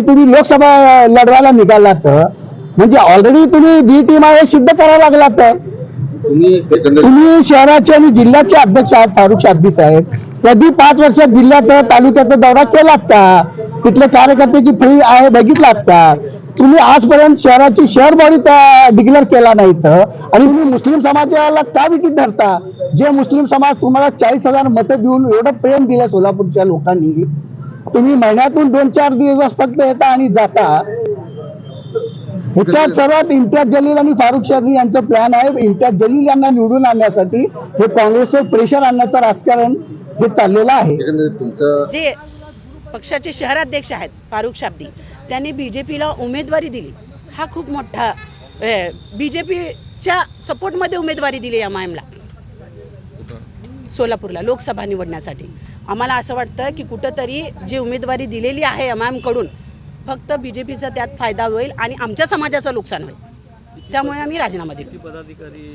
तुम्ही लोकसभा लढवायला निघालात म्हणजे ऑलरेडी तुम्ही बी टीम आहे सिद्ध करायला लागलात तुम्ही शहराचे आणि जिल्ह्याचे अध्यक्ष आहात फारुख शाब्दी साहेब. कधी पाच वर्षात जिल्ह्याचा तालुक्याचा दौरा केलात का? तिथले कार्यकर्त्याची फळी आहे बघितलात का? तुम्ही आजपर्यंत शहराची शहर बॉडी डिक्लेअर केला नाही तर. आणि तुम्ही मुस्लिम समाजाला का विकीत धरता? जे मुस्लिम समाज तुम्हाला चाळीस हजार मतं देऊन एवढं प्रेम दिलं सोलापूरच्या लोकांनी तुम्ही महिन्यातून दोन चार दिवस फक्त येता आणि जाता. ह्याच्यात सर्वात इम्तियाज जलील आणि फारुख शादी यांचं प्लॅन आहे. इम्तियाज जलील यांना निवडून आणण्यासाठी हे काँग्रेसवर प्रेशर आणण्याचं राजकारण हे चाललेलं आहे. जे पक्षाचे शहराध्यक्ष आहेत फारुख शाब्दी त्यांनी बी जे पीला उमेदवारी दिली. हा खूप मोठा बी जे पीच्या सपोर्टमध्ये उमेदवारी दिली एम आय एमला सोलापूरला लोकसभा निवडण्यासाठी. आम्हाला असं वाटतं की कुठंतरी जी उमेदवारी दिलेली आहे एम आय फक्त बी जे पीचा त्यात फायदा होईल आणि आमच्या समाजाचं नुकसान होईल. त्यामुळे आम्ही राजीनामा दिला पदाधिकारी